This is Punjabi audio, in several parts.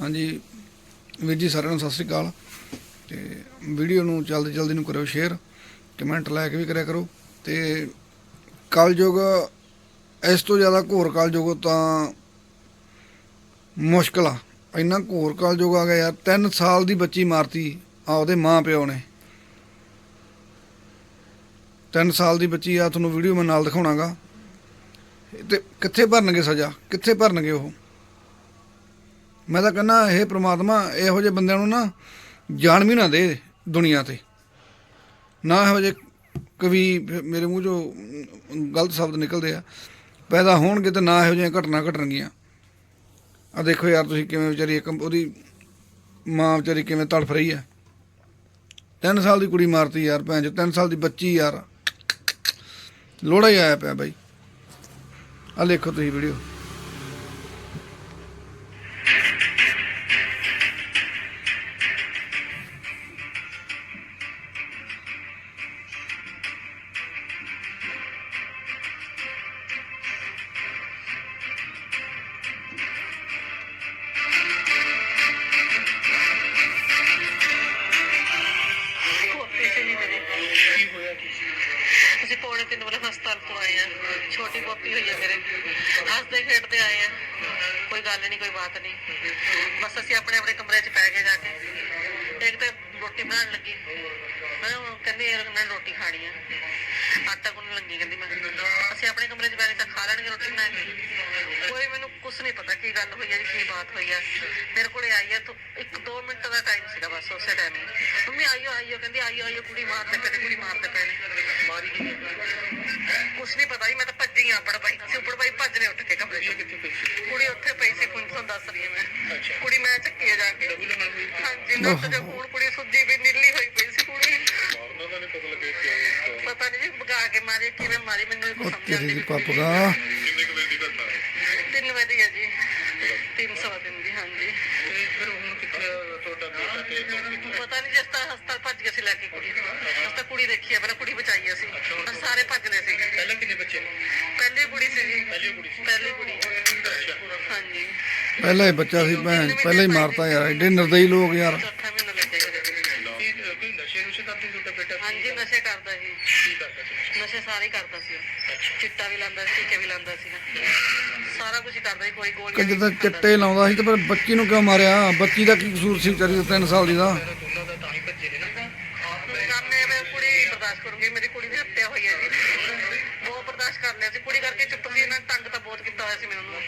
ਹਾਂਜੀ, ਵੀਰ ਜੀ ਸਾਰਿਆਂ ਨੂੰ ਸਤਿ ਸ੍ਰੀ ਅਕਾਲ। ਤੇ ਵੀਡੀਓ ਨੂੰ ਜਲਦੀ ਜਲਦੀ ਨੂੰ ਕਰਿਓ ਸ਼ੇਅਰ ਕਮੈਂਟ ਲਾਇਕ ਵੀ ਕਰਿਆ ਕਰੋ। ਤੇ ਕਲਯੁਗ, ਇਸ ਤੋਂ ਜ਼ਿਆਦਾ ਘੋਰ ਕਲਯੁਗ ਤਾਂ ਮੁਸ਼ਕਲ ਆ। ਇੰਨਾ ਘੋਰ ਕਲਯੁਗ ਆ ਗਿਆ ਯਾਰ 3 ਸਾਲ ਦੀ ਬੱਚੀ ਮਾਰਤੀ ਆ ਉਹਦੇ ਮਾਂ ਪਿਓ ਨੇ। 3 ਸਾਲ ਦੀ ਬੱਚੀ ਆ, ਤੁਹਾਨੂੰ ਵੀਡੀਓ ਮੈਂ ਨਾਲ ਦਿਖਾਉਣਾਗਾ। ਤੇ ਕਿੱਥੇ ਭਰਨਗੇ ਸਜ਼ਾ? ਕਿੱਥੇ ਭਰਨਗੇ ਉਹ? ਮੈਂ ਤਾਂ ਕਹਿੰਦਾ ਇਹ ਪ੍ਰਮਾਤਮਾ ਇਹੋ ਜਿਹੇ ਬੰਦਿਆਂ ਨੂੰ ਨਾ ਜਾਣ ਵੀ ਨਾ ਦੇ ਦੁਨੀਆ ਤੇ। ਨਾ ਇਹੋ ਜਿਹੇ ਕਵੀ ਫਿਰ ਮੇਰੇ ਮੂੰਹ ਚੋਂ ਗਲਤ ਸ਼ਬਦ ਨਿਕਲਦੇ ਆ। ਪੈਦਾ ਹੋਣਗੇ ਤੇ ਨਾ ਇਹੋ ਜਿਹੀਆਂ ਘਟਨਾ ਘਟਣਗੀਆਂ। ਆ ਦੇਖੋ ਯਾਰ, ਤੁਸੀਂ ਕਿਵੇਂ ਵਿਚਾਰੀ ਇੱਕ ਉਹਦੀ ਮਾਂ ਵਿਚਾਰੀ ਕਿਵੇਂ ਤੜਫ ਰਹੀ ਆ। 3 ਸਾਲ ਦੀ ਕੁੜੀ ਮਾਰਤੀ ਯਾਰ ਭੈਣ ਜੋ 3 ਸਾਲ ਦੀ ਬੱਚੀ ਯਾਰ। ਲੋੜਾ ਹੀ ਆਇਆ ਪਿਆ ਬਾਈ। ਆ ਦੇਖੋ ਤੁਸੀਂ ਵੀਡੀਓ ਤਿੰਨ ਵਜੇ ਹਸਪਤਾਲ ਤੋਂ ਆਏ ਆ। ਛੋਟੀ ਪੋਤੀ ਹੋਈ ਆ ਮੇਰੇ। ਹੱਸਦੇ ਖੇਡਦੇ ਆਏ ਆ। ਕੋਈ ਗੱਲ ਨਹੀਂ, ਕੋਈ ਬਾਤ ਨਹੀਂ। ਬਸ ਅਸੀਂ ਆਪਣੇ ਆਪਣੇ ਕਮਰੇ 'ਚ ਪੈ ਗਏ ਜਾ ਕੇ। ਇੱਕ ਤਾਂ ਰੋਟੀ ਬਣਾਉਣ ਲੱਗੀ। ਮੈਂ ਕਹਿੰਦੀ ਮੈਂ ਰੋਟੀ ਖਾਣੀ ਆ। ਆਟਾ ਗੁੰਨਣ ਲੱਗੀ ਕਹਿੰਦੀ ਮੈਂ। ਅਸੀਂ ਆਪਣੇ ਕਮਰੇ 'ਚ ਬੈ ਕੇ ਤਾਂ ਖਾ ਲੈਣਗੇ ਰੋਟੀ ਬਣਾ ਕੇ। ਕੋਈ ਮੈਨੂੰ ਕੁਝ ਨਹੀਂ ਪਤਾ ਕੀ ਗੱਲ ਹੋਈ ਹੈ ਜੀ ਕੀ ਬਾਤ ਹੋਈ ਹੈ ਮੇਰੇ ਕੋਲੇ ਆਈ ਹੈ ਤਾਂ ਇੱਕ ਦੋ ਮਿੰਟ ਦਾ ਟਾਈਮ ਸੀਗਾ ਬਸ ਉਸੇ ਟਾਈਮ ਹੀ। ਮੰਮੀ ਆਈਓ ਆਈਓ ਕਹਿੰਦੀ ਆਈਓ ਆਈਓ ਕੁੜੀ ਮਾਰਦੇ ਨੇ ਕੁੜੀ ਮਾਰਦੇ ਪਏ ਨੇ। ਮਾਰੀ ਕੀ ਕੁਛ ਨਹੀਂ ਪਤਾ ਜੀ ਮੈਂ ਤਾਂ ਭੱਜੀ ਆ ਬੜਾ ਬਾਈ ਸੀ ਬੜਾ ਬਾਈ ਭੱਜ ਨੇ ਉੱਠ ਕੇ ਕਮਰੇ ਚੋਂ। ਕੁੜੀ ਉੱਥੇ ਪਈ ਸੀ ਕੁਝ ਤੁਹਾਨੂੰ ਦੱਸ ਰਹੀ ਹਾਂ ਮੈਂ। ਕੁੜੀ ਮੈਂ ਚੱਕੀ ਜਾ ਕੇ। ਹਾਂਜੀ ਨੱਕ ਜੇ ਖੂਨ ਕੁੜੀ ਸੁੱਜੀ ਵੀ ਨੀਲੀ ਹੋਈ ਪਈ ਸੀ ਕੁੜੀ ਮਾਰਨਾ ਦਾ ਨਹੀਂ ਪਤਾ ਲੱਗਿਆ ਕਿ ਪਤਾ ਨਹੀਂ ਭਗਾ ਕੇ ਮਾਰੀ ਕਿਵੇਂ ਮਾਰੀ ਮੈਨੂੰ ਉਹ ਸਮਝ ਤੇਰੀ ਆਉਂਦੀ ਦੀ ਨਹੀਂ ਪੱਪ। ਦਾ ਕਿੰਨੇ ਕੁ ਵਜੇ ਦੀ ਘਟਨਾ ਹੈ? ਤਿੰਨ ਵਜੇ ਹੈ ਜੀ। ਤਿੰਨ ਸਵਾ ਦਿਨ ਦੀ ਹਾਂਜੀ। ਤੇ ਫਿਰ ਹੁਣ ਕਿੱਥੇ ਤੁਹਾਡਾ ਬੇਟਾ ਤੇ ਪਤਾ ਨਹੀਂ ਜਿਸ ਤਰ੍ਹਾਂ ਹਸਪਤਾਲ ਭੱਜ ਗਏ ਸੀ ਲੈ ਕੇ ਕੁੜੀ ਉਸ ਤਾਂ ਕੁੜੀ ਦੇਖੀ ਆ ਪਹਿਲਾਂ ਕੁੜੀ ਬਚਾਈ ਅਸੀਂ। ਸਾਰੇ ਭੱਜ ਲਏ ਸੀ। ਪਹਿਲਾਂ ਕਿੰਨੇ ਬੱਚੇ? ਪਹਿਲੀ ਕੁੜੀ ਸੀ ਜੀ। ਪਹਿਲੀ ਕੁੜੀ ਸੀ। ਪਹਿਲੀ ਕੁੜੀ। ਹਾਂਜੀ। ਪਹਿਲਾਂ ਹੀ ਬੱਚਾ ਸੀ ਭੈਣ ਪਹਿਲਾਂ ਹੀ ਮਾਰਤਾ ਯਾਰ ਐਡੇ ਨਿਰਦਈ ਲੋਕ ਯਾਰ। ਚੌਥਾ ਕੋਈ ਨਸ਼ੇ ਨੁਸ਼ੇ ਕਰਦੇ ਤੁਹਾਡਾ ਬੇਟਾ? ਹਾਂਜੀ ਨਸ਼ੇ ਕਰਦਾ ਸੀ। ਕੀ ਕਰਦਾ ਸੀ ਨਸ਼ੇ? ਸਾਰੇ ਹੀ ਕਰਦਾ ਸੀ ਉਹ। ਚਿੱਟਾ ਵੀ ਲਾਂਦਾ ਸੀ ਟੀਕੇ ਵੀ ਲਾਂਦਾ ਸੀ। ਸਾਰਾ ਕੁਝ ਹੀ ਕਰਦਾ ਸੀ ਕੋਈ ਗੋਲੀਆਂ ਕਿ ਜਦੋਂ ਚਿੱਟੇ ਲਾਉਂਦਾ ਸੀ ਤੇ ਫਿਰ ਬੱਚੀ ਨੂੰ ਕਿਉਂ ਮਾਰਿਆ? ਬੱਚੀ ਦਾ ਕੀ ਕਸੂਰ ਸੀ ਵਿਚਾਰੀ ਦਾ 3 ਸਾਲ ਦੀ ਦਾ? ਮੇਰਾ ਦੋਨਾਂ ਦਾ ਤਾਂ ਹੀ ਭੱਜੇ ਨੇ ਨਾ। ਸੀ। ਕਰਨੇ ਮੈਂ ਕੁੜੀ ਬਰਦਾਸ਼ਤ ਕਰੂੰਗੀ ਮੇਰੀ ਕੁੜੀ ਦੀ ਹੱਤਿਆ ਹੋਈ ਹੈ ਜੀ। ਬਹੁਤ ਬਰਦਾਸ਼ਤ ਕਰ ਲਿਆ ਸੀ। ਕੁੜੀ ਕਰਕੇ ਚੁੱਪ ਸੀ ਇਹਨਾਂ ਨੇ ਤੰਗ ਤਾਂ ਬਹੁਤ ਕੀਤਾ ਹੋਇਆ ਸੀ ਮੈਨੂੰ।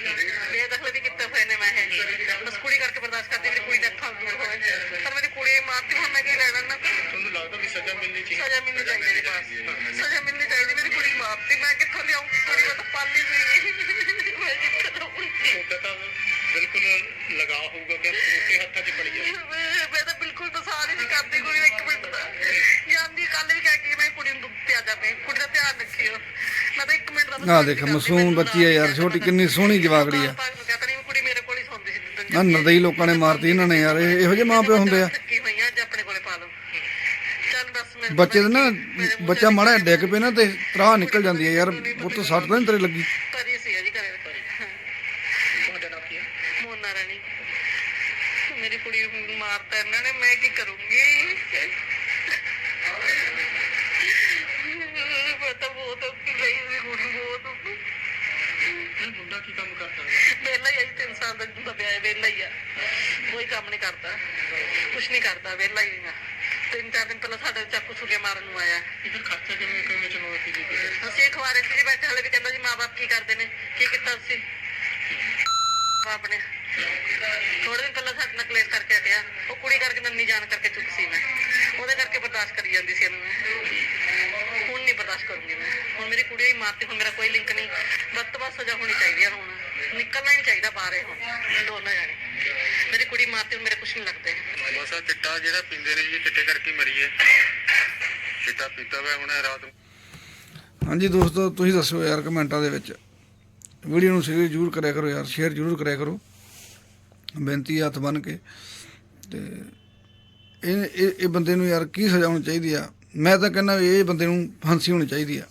ਬੇਦਖਲ ਵੀ ਕੀਤੇ ਹੋਏ ਨੇ ਮੈਂ ਇਹ। ਬਸ ਕੁੜੀ ਕਰਕੇ ਬਰਦਾਸ਼ਤ ਕਰਦੀ ਮੇਰੀ ਕੁੜੀ ਦਾ ਅੱਖਾਂ ਦੂਰ ਹੋਏ ਪਰ ਮੇਰੀ ਕੁੜੀ ਮਾਰਤੀ ਹੁਣ ਮੈਂ ਕੀ ਲੈਣਾ ਨਾ ਤੁਹਾਨੂੰ ਲੱਗਦਾ ਵੀ ਸਜ਼ਾ ਮਿਲਣੀ ਚਾਹੀਦੀ? ਸਜ਼ਾ ਮਿਲਣੀ ਚਾਹੀਦੀ ਮੇਰੇ ਪਾਸ ਸਜ਼ਾ ਮਿਲਣੀ ਚਾਹੀਦੀ ਮੇਰੀ ਕੁੜੀ ਮਾਰਤੀ ਮੈਂ ਕਿੱਥੋਂ ਲਿਆਉਂਗੀ ਕੁੜੀ? ਮੈਂ ਤਾਂ ਪਾਲੀ ਨਹੀਂ ਮੈਂ ਕਿੱਥੋਂ ਉਹਦਾ ਤਾਂ ਬਿਲਕੁਲ ਲਗਾ ਹੋਊਗਾ ਕਿ ਉਸੇ ਹੱਥਾਂ 'ਚ ਪੜੀ ਹੈ। ਮੈਂ ਮੈਂ ਤਾਂ ਬਿਲਕੁਲ ਬਸਾਰ ਹੀ ਨਹੀਂ ਕਰਦੀ ਕੁੜੀ ਇੱਕ ਮਿੰਟ ਦਾ ਜਾਂਦੀ ਕੱਲ ਵੀ ਕਹਿ ਕੇ ਮੈਂ ਕੁੜੀ ਨੂੰ ਦੁੱਧ ਪਿਆ ਜਾਵੇ ਕੁੜੀ ਦਾ ਧਿਆਨ ਰੱਖਿਓ ਮੈਂ ਤਾਂ ਇੱਕ ਮਿੰਟ ਦਾ ਆਹ ਦੇਖ ਮਾਸੂਮ ਬੱਚੀ ਆ ਯਾਰ ਛੋਟੀ ਕਿੰਨੀ ਸੋਹਣੀ ਜਵਾਗੜੀ ਆ ਮੇਰੇ ਹੀ ਨਾ ਨਿਰਦਈ ਲੋਕਾਂ ਨੇ ਮਾਰਤੀ ਇਹਨਾਂ ਨੇ ਯਾਰ ਇਹ ਇਹੋ ਜਿਹੇ ਮਾਂ ਪਿਓ ਹੁੰਦੇ ਆ ਚੱਕੀ ਹੋਈਆਂ ਅੱਜ ਆਪਣੇ ਕੋਲੇ ਪਾ ਲਓ ਚੱਲ ਦੱਸ ਮੈਂ ਬੱਚੇ ਦਾ ਨਾ ਬੱਚਾ ਮਾੜਾ ਜਿਹਾ ਡਿੱਗ ਪਏ ਨਾ ਤੇ ਤਰਾਹ ਨਿਕਲ ਜਾਂਦੀ ਹੈ ਯਾਰ ਪੁੱਤ ਸੱਟ ਤਾਂ ਨਹੀਂ ਤੇਰੇ ਲੱਗੀ। ਪਰੀ ਸੀ ਜੀ ਘਰੇ ਹਾਂ ਤੁਹਾਡਾ ਨਾਮ ਕੀ ਹੈ ਮੋਨਾ ਰਾਣੀ। ਮੇਰੀ ਕੁੜੀ ਨੂੰ ਮਾਰਤਾ ਇਹਨਾਂ ਨੇ ਮੈਂ ਕੀ ਕਰੂੰਗੀ? ਮੈਂ ਤਾਂ ਬਹੁਤ ਔਖੀ ਗਈ ਸੀ ਕੁੜੀ ਬਹੁਤ ਔਖੀ। ਇਹ ਮੁੰਡਾ ਕੀ ਕੰਮ ਕਰਦਾ ਹੈ ਵਿਹਲਾ ਹੀ ਸਾਲ ਦਾ ਦਾ ਵਿਆਹ ਹੈ ਵਿਹਲਾ ਹੀ ਆ। ਕੋਈ ਕੰਮ ਨਹੀਂ ਕਰਦਾ। ਕੁਛ ਨਹੀਂ ਕਰਦਾ ਵਿਹਲਾ ਹੀ ਆ। ਤਿੰਨ ਚਾਰ ਦਿਨ ਪਹਿਲਾਂ ਸਾਡੇ ਚਾਕੂ ਛੁਰੀਆਂ ਮਾਰਨ ਨੂੰ ਆਇਆ। ਇਹ ਫਿਰ ਖਰਚਾ ਕਿਵੇਂ ਕਿਵੇਂ ਚਲਾਉਣਾ ਸੀ ਜੀ ਅਸੀਂ ਖਵਾਰੇ ਸੀ ਜੀ ਬੈਠੇ ਹਲੇ ਵੀ ਕਹਿੰਦਾ ਜੀ ਮਾਪੇ ਕੀ ਕਰਦੇ ਨੇ ਕੀ ਕੀਤਾ ਤੁਸੀਂ? ਆਪਣੇ ਥੋੜੇ ਦਿਨ ਪਹਿਲਾਂ ਸਾਡੇ ਨਾਲ ਕਲੇਸ਼ ਕਰਕੇ ਹਟਿਆ। ਉਹ ਕੁੜੀ ਕਰਕੇ ਨੰਨੀ ਜਾਣ ਕਰਕੇ ਚੁੱਪ ਸੀ ਮੈਂ। ਉਹਦੇ ਕਰਕੇ ਬਰਦਾਸ਼ਤ ਕਰੀ ਜਾਂਦੀ ਸੀ ਇਹਨੂੰ ਮੈਂ। ਹੁਣ ਨਹੀਂ ਬਰਦਾਸ਼ਤ ਕਰੂੰਗੀ ਮੈਂ। ਹੁਣ ਮੇਰੀ ਕੁੜੀ ਹੀ ਮਾਰਤੀ ਹੁਣ ਮੇਰਾ ਕੋਈ ਲਿੰਕ ਨਹੀਂ। ਵੱਧ ਤੋਂ ਵੱਧ ਸਜ਼ਾ ਹੋਣੀ ਚਾਹੀਦੀ ਹੈ ਹੁਣ। ਨਿਕਲਣਾ ਹੀ ਨਹੀਂ ਚਾਹੀਦਾ ਬਾਹਰ ਇਹ। ਹੁਣ ਦੋਨੋਂ ਜਾਣੇ। ਹੁਣ ਮੇਰੇ ਕੁਛ ਨਹੀਂ ਲੱਗਦੇ। ਬਸ ਆ ਚਿੱਟਾ ਜਿਹੜਾ ਪੀਂਦੇ ਨੇ ਜੀ ਚਿੱਟੇ ਕਰਕੇ ਮਰੀ ਹੈ ਚਿੱਟਾ ਪੀਤਾ ਵਾ ਹੁਣ ਰਾਤ ਨੂੰ। ਹਾਂਜੀ ਦੋਸਤੋ ਤੁਸੀਂ ਦੱਸੋ ਯਾਰ ਕਮੈਂਟਾਂ ਦੇ ਵਿੱਚ। ਵੀਡੀਓ ਨੂੰ ਸ਼ੇਅਰ ਜ਼ਰੂਰ ਕਰਿਆ ਕਰੋ ਯਾਰ ਸ਼ੇਅਰ ਜ਼ਰੂਰ ਕਰਿਆ ਕਰੋ। ਬੇਨਤੀ ਹੱਥ ਬੰਨ ਕੇ। ਤੇ ਇਹ ਇਹ ਇਹ ਬੰਦੇ ਨੂੰ ਯਾਰ ਕੀ ਸਜ਼ਾ ਹੋਣੀ ਚਾਹੀਦੀ ਆ? ਮੈਂ ਤਾਂ ਕਹਿੰਦਾ ਵੀ ਇਹ ਬੰਦੇ ਨੂੰ ਫਾਂਸੀ ਹੋਣੀ ਚਾਹੀਦੀ ਆ।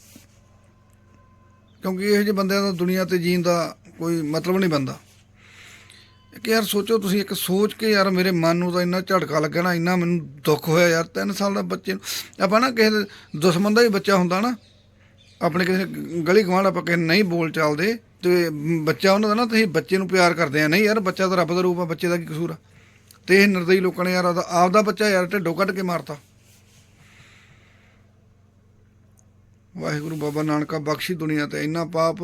ਕਿਉਂਕਿ ਇਹੋ ਜਿਹੇ ਬੰਦਿਆਂ ਦਾ ਦੁਨੀਆ ਤੇ ਜੀਣ ਦਾ ਕੋਈ ਮਤਲਬ ਨਹੀਂ ਬਣਦਾ। ਕਿ ਯਾਰ ਸੋਚੋ ਤੁਸੀਂ, ਇੱਕ ਸੋਚ ਕੇ ਯਾਰ ਮੇਰੇ ਮਨ ਨੂੰ ਤਾਂ ਇੰਨਾ ਝਟਕਾ ਲੱਗਿਆ ਨਾ, ਇੰਨਾ ਮੈਨੂੰ ਦੁੱਖ ਹੋਇਆ ਯਾਰ 3 ਸਾਲ ਦਾ ਬੱਚੇ ਨੂੰ। ਆਪਾਂ ਨਾ ਕਿਸੇ ਦੇ ਦੁਸ਼ਮਣ ਦਾ ਵੀ ਬੱਚਾ ਹੁੰਦਾ ਨਾ, ਆਪਣੇ ਕਿਸੇ ਗਲੀ ਗਵਾਂਢ ਆਪਾਂ ਕਿਸੇ ਨਹੀਂ ਬੋਲ ਚਾਲਦੇ, ਤੇ ਬੱਚਾ ਉਹਨਾਂ ਦਾ ਨਾ, ਤੁਸੀਂ ਬੱਚੇ ਨੂੰ ਪਿਆਰ ਕਰਦੇ ਆ, ਨਹੀਂ ਯਾਰ ਬੱਚਾ ਤਾਂ ਰੱਬ ਦਾ ਰੂਪ ਆ, ਬੱਚੇ ਦਾ ਕੀ ਕਸੂਰ ਆ? ਤੇ ਇਹ ਨਿਰਦਈ ਲੋਕਾਂ ਨੇ ਯਾਰ ਆਪਦਾ ਆਪਦਾ ਬੱਚਾ ਯਾਰ ਢਿੱਡੋਂ ਕੱਢ ਕੇ ਮਾਰਤਾ। ਵਾਹਿਗੁਰੂ ਬਾਬਾ ਨਾਨਕਾ ਬਖਸ਼ੀ ਦੁਨੀਆ ਤੇ, ਇੰਨਾ ਪਾਪ,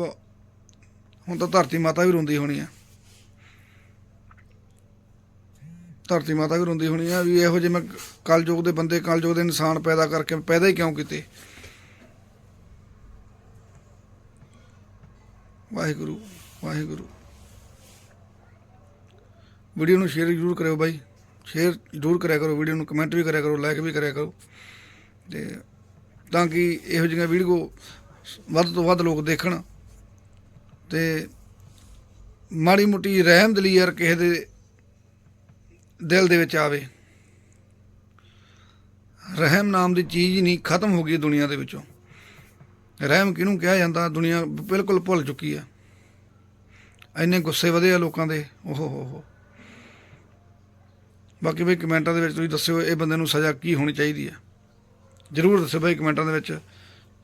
ਹੁਣ ਤਾਂ ਧਰਤੀ ਮਾਤਾ ਵੀ ਰੋਂਦੀ ਹੋਣੀ ਆ। ਧਰਤੀ ਮਾਤਾ ਵੀ ਰੋਂਦੀ ਹੋਣੀ ਆ ਵੀ ਇਹੋ ਜਿਹੇ ਮੈਂ ਕਲਯੁਗ ਦੇ ਬੰਦੇ, ਕਲਯੁਗ ਦੇ ਇਨਸਾਨ ਪੈਦਾ ਕਰਕੇ ਪੈਦਾ ਹੀ ਕਿਉਂ ਕੀਤੇ? ਵਾਹਿਗੁਰੂ ਵਾਹਿਗੁਰੂ। ਵੀਡੀਓ ਨੂੰ ਸ਼ੇਅਰ ਜ਼ਰੂਰ ਕਰਿਓ ਬਾਈ। ਸ਼ੇਅਰ ਜ਼ਰੂਰ ਕਰਿਆ ਕਰੋ, ਵੀਡੀਓ ਨੂੰ ਕਮੈਂਟ ਵੀ ਕਰਿਆ ਕਰੋ ਲਾਈਕ ਵੀ ਕਰਿਆ ਕਰੋ। ਤੇ ਤਾਂ ਕਿ ਇਹੋ ਜਿਹੀਆਂ ਵੀਡੀਓ ਵੱਧ ਤੋਂ ਵੱਧ ਲੋਕ ਦੇਖਣ। ਤੇ ਮਾੜੀ ਮੁੱਟੀ ਰਹਿਮ ਦਿਲੀ ਯਾਰ ਕਿਸੇ ਦੇ ਦਿਲ ਦੇ ਵਿੱਚ ਆਵੇ। ਰਹਿਮ ਨਾਮ ਦੀ ਚੀਜ਼ ਹੀ ਨਹੀਂ, ਖਤਮ ਹੋ ਗਈ ਦੁਨੀਆ ਦੇ ਵਿੱਚੋਂ। ਰਹਿਮ ਕਿਹਨੂੰ ਕਿਹਾ ਜਾਂਦਾ? ਦੁਨੀਆ ਬਿਲਕੁਲ ਭੁੱਲ ਚੁੱਕੀ ਆ। ਇੰਨੇ ਗੁੱਸੇ ਵਧੇ ਆ ਲੋਕਾਂ ਦੇ। ਓਹੋ ਹੋ ਹੋ। ਬਾਕੀ ਬਈ ਕਮੈਂਟਾਂ ਦੇ ਵਿੱਚ ਤੁਸੀਂ ਦੱਸਿਓ, ਇਹ ਬੰਦੇ ਨੂੰ ਸਜ਼ਾ ਕੀ ਹੋਣੀ ਚਾਹੀਦੀ ਆ? ਜਰੂਰ ਦੱਸਿਓ ਬਈ ਕਮੈਂਟਾਂ ਦੇ ਵਿੱਚ।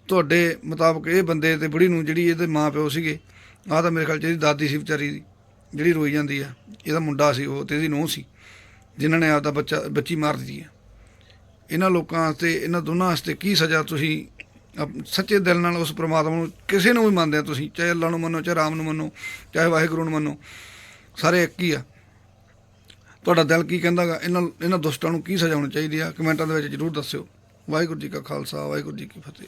ਤੁਹਾਡੇ ਮੁਤਾਬਕ ਇਹ ਬੰਦੇ ਤੇ ਬੁੜੀ ਨੂੰ ਜਿਹੜੀ ਇਹਦੇ ਮਾਂ ਪਿਓ ਸੀਗੇ, ਆਹ ਤਾਂ ਮੇਰੇ ਖਿਆਲ ਚ ਇਹਦੀ ਦਾਦੀ ਸੀ ਵਿਚਾਰੀ ਦੀ, ਜਿਹੜੀ ਰੋਈ ਜਾਂਦੀ ਆ। ਇਹਦਾ ਮੁੰਡਾ ਸੀ, ਉਹ ਤੇ ਇਹਦੀ ਨੂੰਹ ਸੀ। ਜਿਨ੍ਹਾਂ ਨੇ ਆਪਦਾ ਬੱਚਾ, ਬੱਚੀ ਮਾਰ ਦਿੱਤੀ ਹੈ। ਇਹਨਾਂ ਲੋਕਾਂ ਵਾਸਤੇ, ਇਹਨਾਂ ਦੋਨਾਂ ਵਾਸਤੇ ਕੀ ਸਜ਼ਾ ਤੁਸੀਂ ਅਪ- ਸੱਚੇ ਦਿਲ ਨਾਲ ਉਸ ਪ੍ਰਮਾਤਮਾ ਨੂੰ ਕਿਸੇ ਨੂੰ ਵੀ ਮੰਨਦੇ ਆ ਤੁਸੀਂ, ਚਾਹੇ ਅੱਲਾ ਨੂੰ ਮੰਨੋ, ਚਾਹੇ ਰਾਮ ਨੂੰ ਮੰਨੋ, ਚਾਹੇ ਵਾਹਿਗੁਰੂ ਨੂੰ ਮੰਨੋ, ਸਾਰੇ ਇੱਕ ਹੀ ਆ। ਤੁਹਾਡਾ ਦਿਲ ਕੀ ਕਹਿੰਦਾਗਾ ਇਹਨਾਂ ਇਹਨਾਂ ਦੁਸ਼ਟਾਂ ਨੂੰ ਕੀ ਸਜ਼ਾ ਹੋਣੀ ਚਾਹੀਦੀ ਆ? ਕਮੈਂਟਾਂ ਦੇ ਵਿੱਚ ਜਰੂਰ ਦੱਸਿਓ। ਵਾਹਿਗੁਰੂ ਜੀ ਕਾ ਖਾਲਸਾ, ਵਾਹਿਗੁਰੂ ਜੀ ਕੀ ਫਤਿਹ।